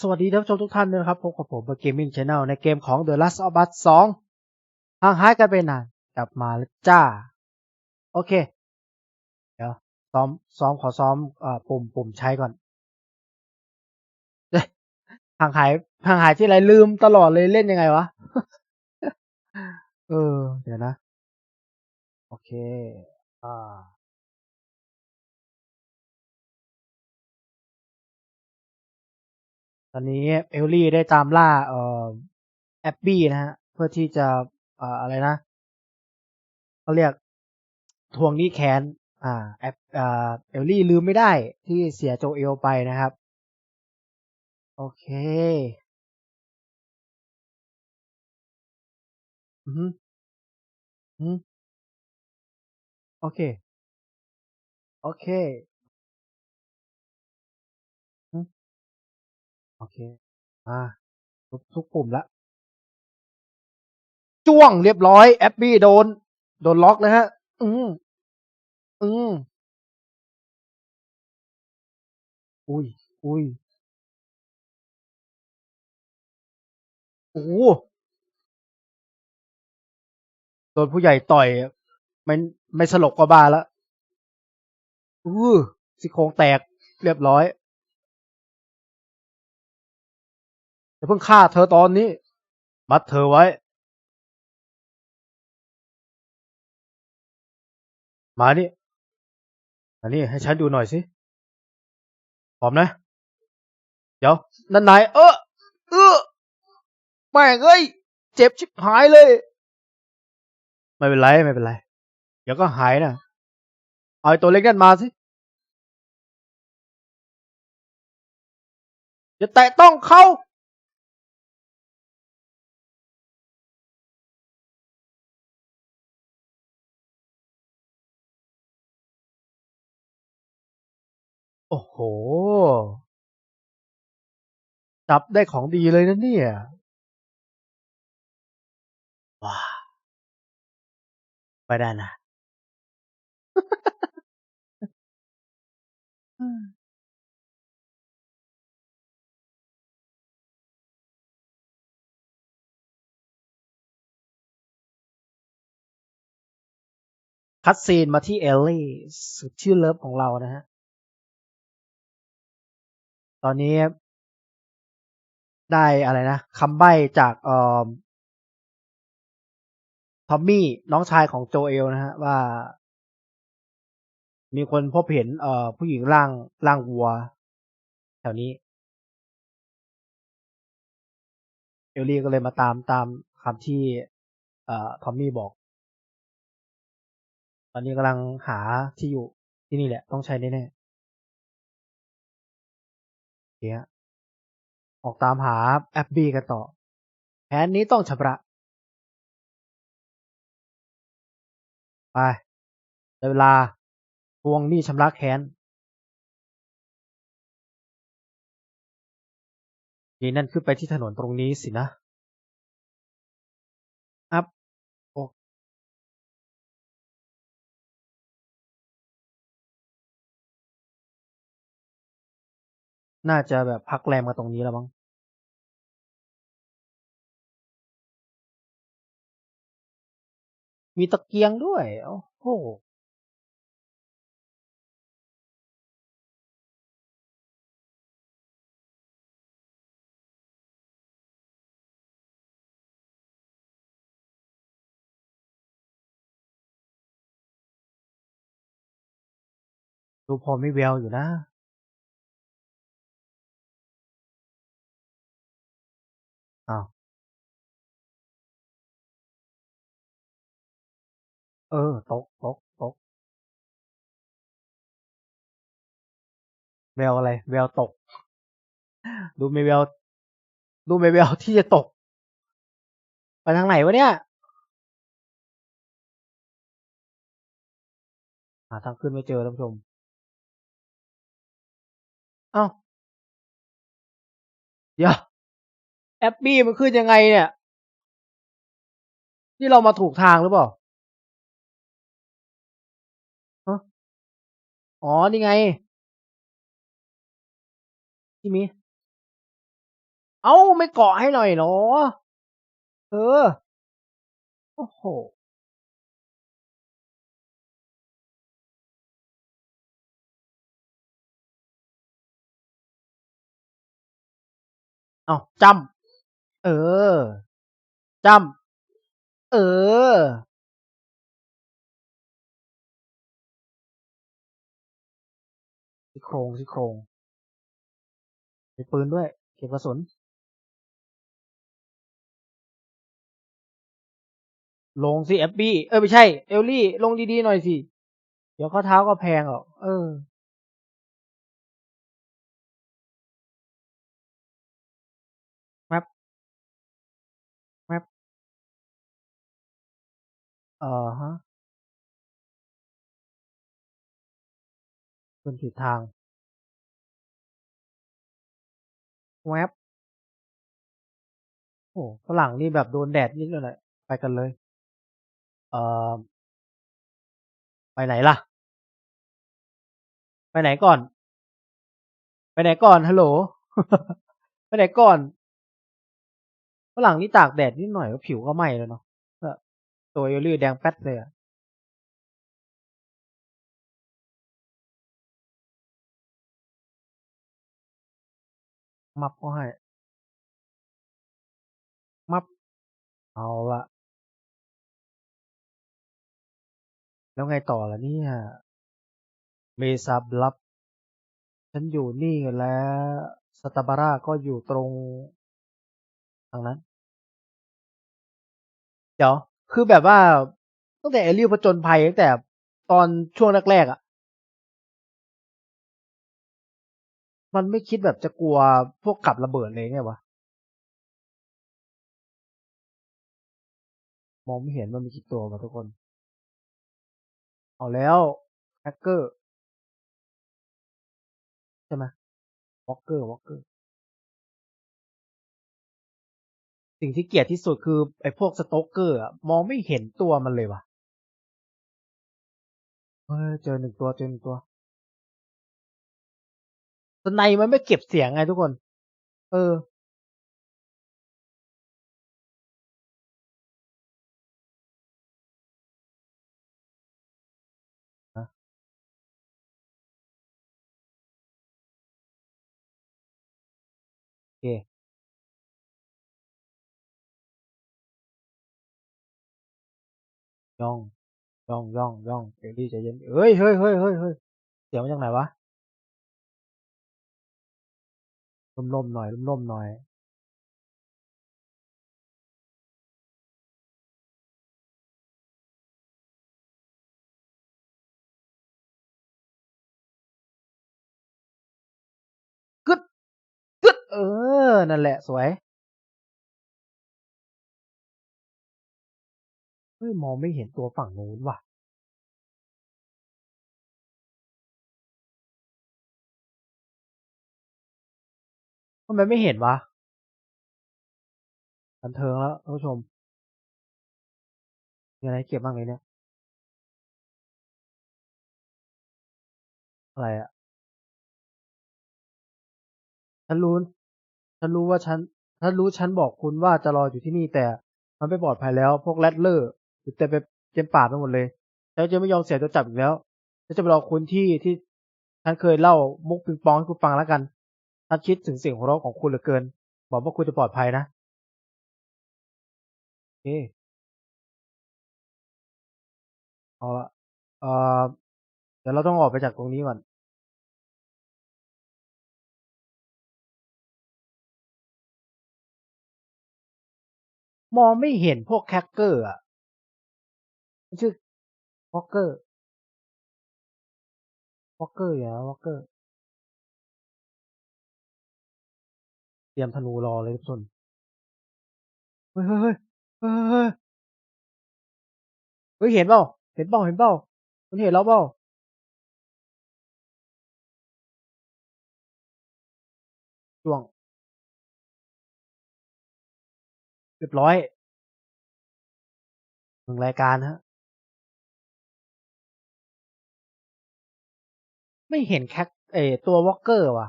สวัสดีท่านผู้ชมทุกท่านด้วยนะครับพบกับผมเบอร์เกมมิ่งชาแนลในเกมของ The Last of Us 2ห่างหายกันไปนานกลับมาแล้วจ้า โอเค เดี๋ยว ซ้อมซ้อมขอซ้อมอปุ่มปุ่มใช้ก่อนเอ้ยห่างหายห่างหายที่ไรลืมตลอดเลยเล่นยังไงวะ เออ เดี๋ยวนะ โอเค อ่า ตอนนี้เอลลี่ได้ตามล่าเอ่อแอบบี้นะฮะ เพื่อที่จะเอ่ออะไรนะเขาเรียกทวงหนี้แค้นอ่าแอบเอ่อเอลลี่ลืมไม่ได้ที่เสียโจเอลไปนะครับ โอเคอือฮึอืมโอเค โอเค เค อ่าทุกปุ่มละ จ้วงเรียบร้อย แอบบี้โดน โดนล็อกเลยฮะ อืมอืมอุ้ย อุ้ย โอ้โหโดนผู้ใหญ่ต่อย ไม่ไม่สลบก็บ้าแล้ว อือซี่โครงแตกเรียบร้อย เพิ่งฆ่าเธอตอนนี้ มัดเธอไว้ มานี่มานี่ให้ฉันดูหน่อยสิพร้อมนะ เดี๋ยว นั่นนายเออเออแม่งเอ้ย เจ็บชิบหายเลย ไม่เป็นไร ไม่เป็นไร เดี๋ยวก็หายนะเอาตัวเล็กนั่นมาสิอย่าแตะต้องเขา อ้โห จับได้ของดีเลยนะเนี่ย ว้าไปได้นะคัดซีนมาที่เอลลี่สุดชื่อเลิฟของเรานะฮะ ตอนนี้ ได้อะไรนะคำใบ้จากเอ่อทอมมี่น้องชายของโจเอลนะฮะว่า มีคนพบเห็นเอ่อผู้หญิงร่างร่างวัว แถวนี้ เอลลี่ก็เลยมาตามตามคำที่ เอ่อทอมมี่บอก ตอนนี้กำลังหาที่อยู่ที่นี่แหละ ต้องใช้แน่ๆ โอเคฮะออกตามหาแอบบี้กันต่อ แผนนี้ต้องชำระ ไปเวลาทวงหนี้ชำระแค้นนี่นั่นขึ้นไปที่ถนนตรงนี้สินะ น่าจะแบบพักแรมมาตรงนี้แล้วมั้งมีตะเกียงด้วย โอ้โห ดูพอไม่แววอยู่นะ อ้าว เออ ตก ตก ตก แววอะไร แววตก ดูไม่แวว ดูไม่แววที่จะตก ไปทางไหนวะเนี่ย หาทางขึ้นไม่เจอท่านผู้ชม เอ้า เดี๋ยว แอปปี้มันขึ้นยังไงเนี่ยนี่เรามาถูกทางหรือเปล่าอ๋อ นี่ไง ที่มี เอ้า ไม่เกาะให้หน่อยเหรอ เออ โอ้โห เอาจำ เออ จำ เออซี่โครงซี่โครงมีปืนด้วย เก็บกระสุน ลงสิแอบบี้ เออ ไม่ใช่ เอลลี่ ลงดี ๆ หน่อยสิ เดี๋ยวข้อเท้าก็แพงหรอก เออ อ่อฮะเป็นผิดทาง แวบโอ้ฝรั่งนี่แบบโดนแดดนิดหน่อยไปกันเลย เอ่อ ไปไหนล่ะ ไปไหนก่อน ไปไหนก่อน ฮัลโหล ไปไหนก่อน ฝรั่งนี่ตากแดดนิดหน่อยก็ผิวก็ไหม้แล้วเนาะ ตัวเอลลี่แดงแป๊ดเลยอะมับก็ให้ มับ เอาละแล้วไงต่อล่ะเนี่ย เมซาบลับ ฉันอยู่นี่แล้วสตาบาร่าก็อยู่ตรงทางนั้น เดี๋ยว คือแบบว่าตั้งแต่เอลิวผจญภัยตั้งแต่ตอนช่วงแรกๆอะ มันไม่คิดแบบจะกลัวพวกกับระเบิดเลยไงวะมองไม่เห็นมันมีกี่ตัวมาทุกคน เอาแล้วแฮกเกอร์ใช่ไหมวอลเกอร์วอลเกอร์ สิ่งที่เกลียดที่สุดคือไอ้พวกสโตกเกอร์มองไม่เห็นตัวมันเลยว่ะเฮ้ยเจอหนึ่งตัวเจอหนึ่งตัวสไนมันไม่เก็บเสียงไงทุกคน เออฮะโอเค ย่องย่องย่องย่องเอลลี่ใจเย็นเฮ้ยเฮ้ยเฮ้ยเฮ้ยเฮ้ยเสียงมาจากไหนวะล่มๆหน่อยล่มๆหน่อยกึดกึดเออ นั่นแหละสวย ฮ้ยมองไม่เห็นตัวฝั่งนู้นว่ะทำไมไม่เห็นวะบันเทิงแล้วท่านผู้ชมมีอะไรเก็บบ้างเลยเนี่ย อะไรอะฉันรู้ ฉันรู้ว่าฉัน ฉันรู้ฉันบอกคุณว่าจะรออยู่ที่นี่แต่มันไม่ปลอดภัยแล้ว พวกแรดเลอร์ อยู่เต็มไปเต็มป่าไปหมดเลยฉันจะไม่ยอมเสียตัวจับอีกแล้วฉันจะไปรอคุณที่ที่ฉันเคยเล่ามุกปิงปองให้คุณฟังแล้วกันฉันคิดถึงเสียงหัวเราะของคุณเหลือเกินบอกว่าคุณจะปลอดภัยนะโอเคเอาละเออเดี๋ยวเราต้องออกไปจากตรงนี้ก่อนมองไม่เห็นพวกแคคเกอร์อะ ชื่อวอลเกอร์วอลเกอร์อย่างวอลเกอร์ เตรียมธนูรอเลยทุกคนเฮ้ยเฮ้ยเฮ้ยเฮ้ยเฮ้ยเห็นเปล่าเห็นเปล่าเห็นเปล่าคุณเห็นแล้วเปล่าช่วงเรียบร้อยหนึ่งรายการฮะ ไม่เห็นแคคเอตัววอลเกอร์ว่ะ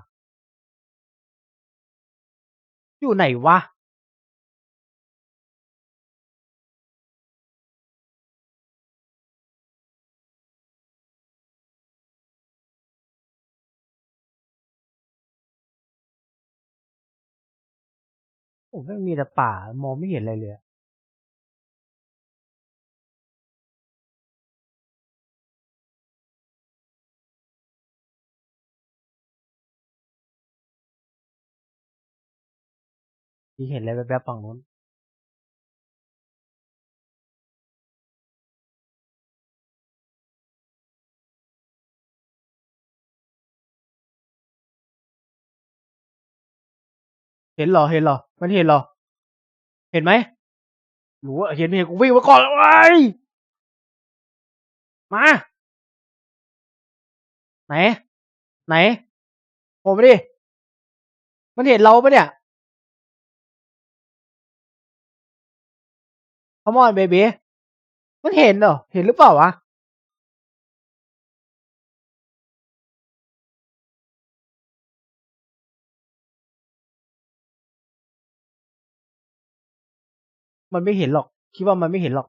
อยู่ไหนวะโอ้ไม่มีแต่ป่ามองไม่เห็นอะไรเลยอะ ที่เห็นอะไรแวบๆฝั่งนู้นเห็นเหรอ เห็นเหรอ มันเห็นเหรอ เห็นไหมรู้ว่าเห็นไม่เห็นกูวิ่งมาก่อนแล้วไอ้ยมา ไหน ไหนผมมาดิ มันเห็นเราปะเนี่ย Come on baby มันเห็นเหรอ เห็นหรือเปล่าวะมันไม่เห็นหรอก คิดว่ามันไม่เห็นหรอก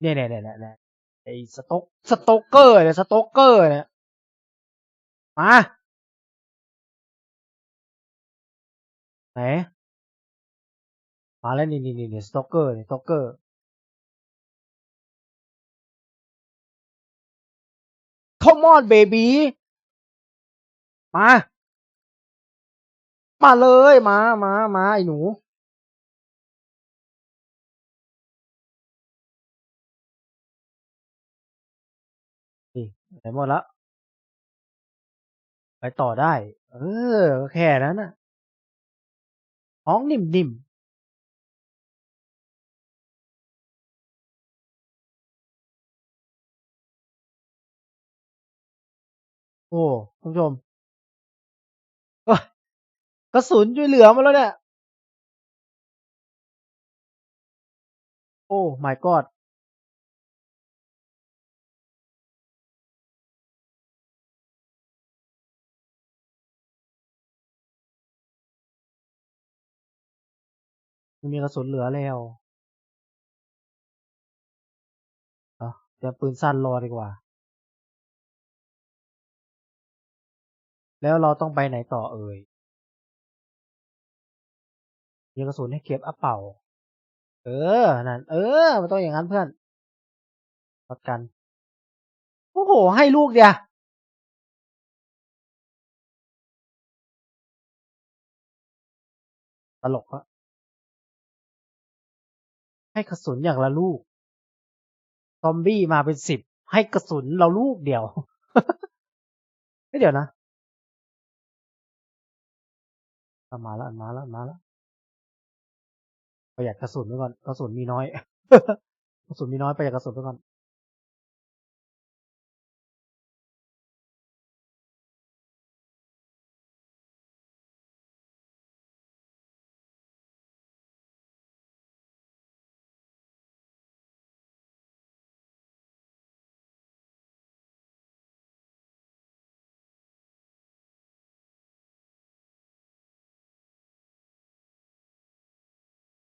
เนี่ยเนี่ยเนี่ยเนี่ยเน่ไอ้สต็อกสโตกเกอร์เนี่ยสโตกเกอร์เนี่ยมาไหน มาแล้วนี่นี่นี่สโตกเกอร์เนี่ยสโตกเกอร์ Come on baby มา มาเลยมามามาไอ้หนูนี่ไหนหมดละไปต่อได้ เออ แค่นั้นน่ะท้องนิ่มๆ โอ้คุณผู้ชม กระสุนช่วยเหลือมาแล้วเนี่ย โอ้ my god ไม่มีกระสุนเหลือแล้วเอาเดี๋ยวปืนสั้นรอดีกว่า แล้วเราต้องไปไหนต่อเอ่ยมีกระสุนให้เก็บอัปเป่า เออ นั่น เออ มันต้องอย่างนั้นเพื่อนวัดกัน โอ้โห ให้ลูกเดียวตลกอะให้กระสุนอย่างละลูก ซอมบี้มาเป็นสิบ ให้กระสุนเราลูกเดียว ไม่เดี๋ยวนะ มาแล้วมาแล้วมาแล้วประหยัดกระสุนไว้ก่อนกระสุนมีน้อยกระสุนมีน้อยประหยัดกระสุนไว้ก่อน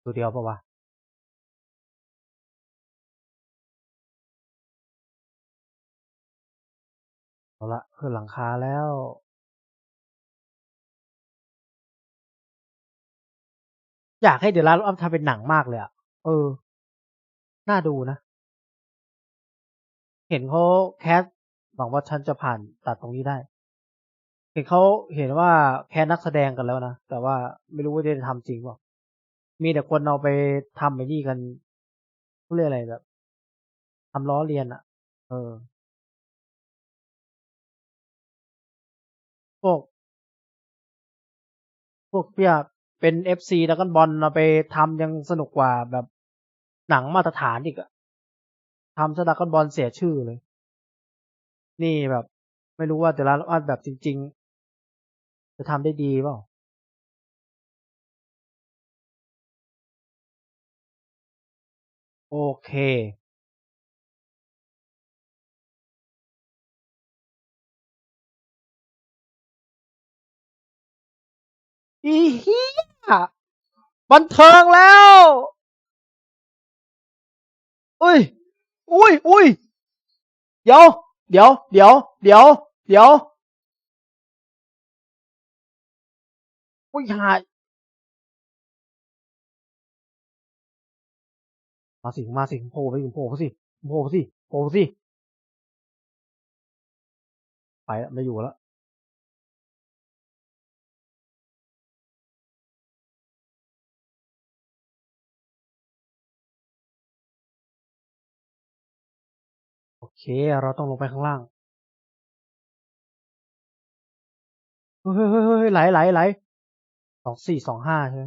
ตัวเดียวปะวะเอาละขึ้นหลังคาแล้วอยากให้เดอะลาสอัพทำเป็นหนังมากเลยอะเออ น่าดูนะ เห็นเขาแคสหวังว่าฉันจะผ่านตัดตรงนี้ได้ เห็นเขาเห็นว่าแคสนักแสดงกันแล้วนะ แต่ว่าไม่รู้ว่าจะทำจริงเปล่า มีแต่คนเอาไปทำไอ้นี่กันเขาเรียกอะไรแบบทำล้อเลียนอะเออ พวก พวกเปียเป็นเอฟซีแล้วก็บอลเอาไปทำยังสนุกกว่าแบบหนังมาตรฐานอีกอะทำสดากอนบอลเสียชื่อเลย นี่แบบ ไม่รู้ว่าแต่ละอันแบบจริง ๆ จะทำได้ดีเปล่า โอเคอีเหี้ยบันเทิงแล้วอุ้ยอุ้ยอุ้ยเดี๋ยว เดี๋ยว เดี๋ยว เดี๋ยว เดี๋ยวอุ้ยหาย มาสิมาสิโผล่ไปสิโผล่ไปสิโผล่ไปสิโผล่ไปสิไปแล้วไม่อยู่แล้วโอเค เราต้องลงไปข้างล่างเฮ้ยเฮ้ยเฮ้ยเฮ้ยไหลไหลไหลสองสี่สองห้าใช่ไหม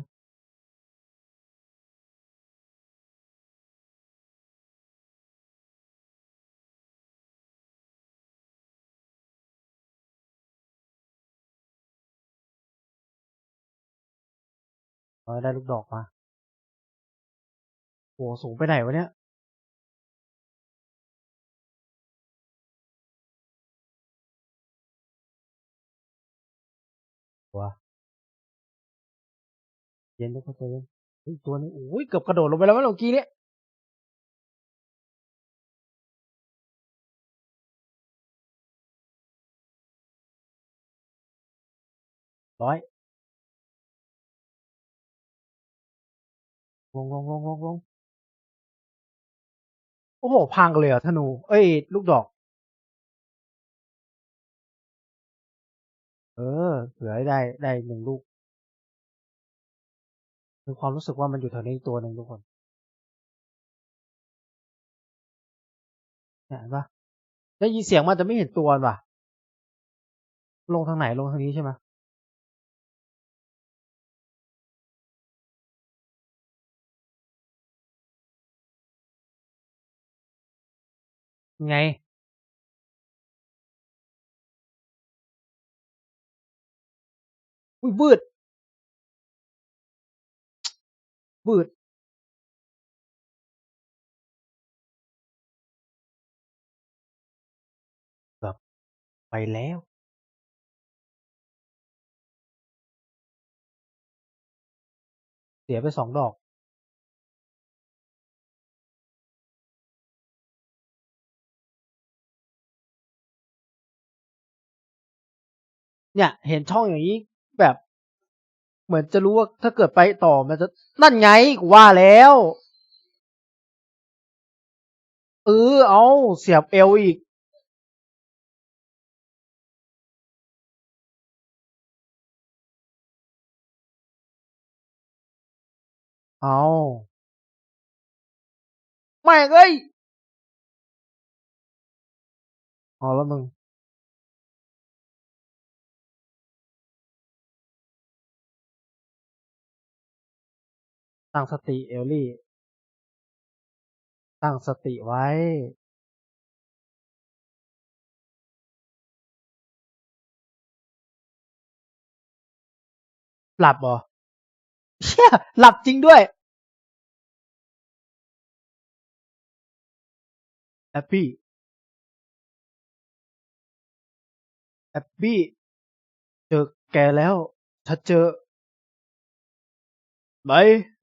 เราได้ลูกดอกมาโหสูงไปไหนวะเนี่ยวะเย็นทุกคนใจเย็นเฮ้ยตัวนี้โอ้ยเกือบกระโดดลงไปแล้วเมื่อกี้เนี่ยร้อย ลงลงลงลงลงโอ้โห พังเลยเหรอะธนู เอ้ย ลูกดอก เออ เหลือได้ได้หนึ่งลูกมีความรู้สึกว่ามันอยู่แถวนี้อีกตัวหนึ่งทุกคนเห็นปะได้ยินเสียงมันจะไม่เห็นตัวมันว่ะ ลงทางไหนลงทางนี้ใช่ไหม ไงอุ้ยบืดบืดแบบไปแล้วเสียไปสองดอก เนี่ยเห็นช่องอย่างนี้แบบ เหมือนจะรู้ว่าถ้าเกิดไปต่อมันจะนั่นไงกูว่าแล้วเออเอาเสียบเอวอีก เอาไม่เอ้ยเอาแล้วมึง ตั้งสติเอลลี่ ตั้งสติไว้ หลับเหรอเชี่ยหลับจริงด้วยแอปปี้แอปปี้เจอแกแล้วถ้าเจอไหม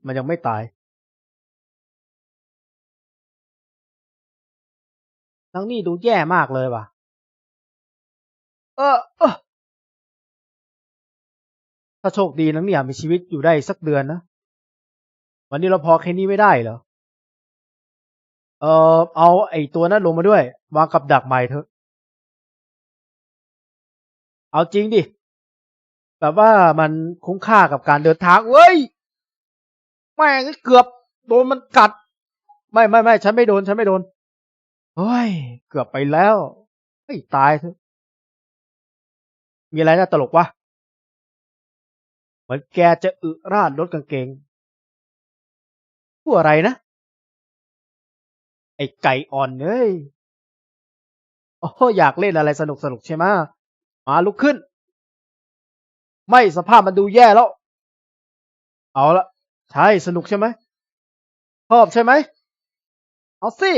มันยังไม่ตาย ทั้งนี่ดูแย่มากเลยว่ะ เออเออถ้าโชคดีนังเนี่ยมีชีวิตอยู่ได้สักเดือนนะ วันนี้เราพอแค่นี้ไม่ได้เหรอ เออเอาไอ้ตัวนั้นลงมาด้วย วางกับดักใหม่เถอะ เอาจริงดิ แบบว่ามันคุ้มค่ากับการเดินทางเว้ย แม่งเกือบโดนมันกัด ไม่ไม่ไม่ฉันไม่โดน ฉันไม่โดนเฮ้ย เกือบไปแล้วไม่ตายเถอะมีอะไรน่าตลกวะเหมือนแกจะอึราดรถกางเกงผู้อะไรนะ ไอ้ไก่อ่อนเอ้ยโอ้อยากเล่นอะไรสนุกสนุกใช่ไหมมาลุกขึ้น ไม่สภาพมันดูแย่แล้ว เอาละ ใช่สนุกใช่ไหมชอบใช่ไหมเอาสิ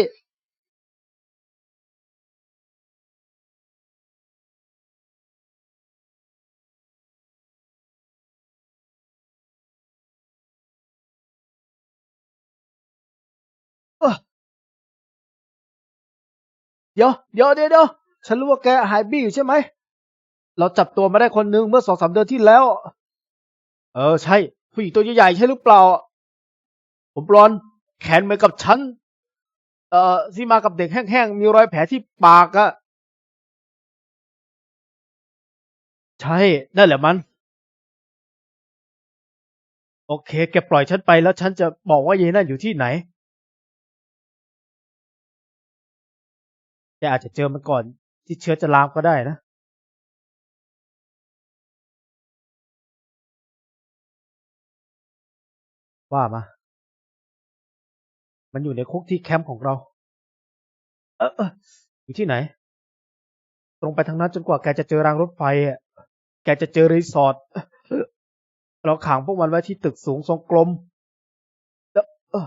เดี๋ยวเดี๋ยวเดี๋ยวเดี๋ยวฉันรู้ว่าแกหายบี้อยู่ใช่ไหม เราจับตัวมาได้คนนึงเมื่อสองสามเดือนที่แล้ว เออใช่ ผู้หญิงตัวใหญ่ใช่หรือเปล่า ผมบลอนแขนเหมือนกับฉัน เอ่อที่มากับเด็กแห้งๆ มีรอยแผลที่ปากอะใช่ นั่นแหละมัน โอเค แกปล่อยฉันไปแล้วฉันจะบอกว่าเยายนั่นอยู่ที่ไหน แกอาจจะเจอมันก่อนที่เชื้อจะลามก็ได้นะ ว่ามา มันอยู่ในคุกที่แคมป์ของเรา เออเอออยู่ที่ไหน ตรงไปทางนั้นจนกว่าแกจะเจอรางรถไฟอะ แกจะเจอรีสอร์ท เราขังพวกมันไว้ที่ตึกสูงทรงกลมแล้วเออ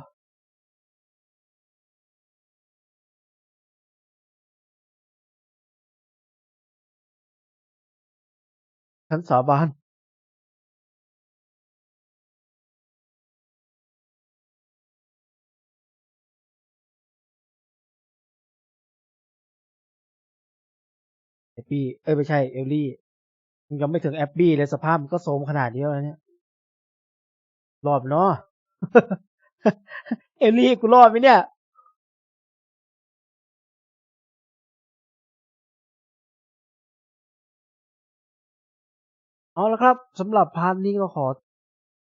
ฉันสาบาน แอบบี้เอ้ยไม่ใช่เอลลี่มันยังไม่ถึงแอบบี้เลยสภาพมันก็โทมขนาดนี้แล้วเนี่ยรอดเนาะเอลลี่กูรอดไหมเนี่ยเอาละครับสำหรับพาร์ทนี้ก็ขอ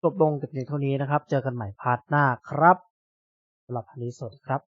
จบลงแต่เพียงเท่านี้นะครับ เจอกันใหม่พาร์ทหน้าครับสำหรับพาร์ทนี้สวัสดีครับ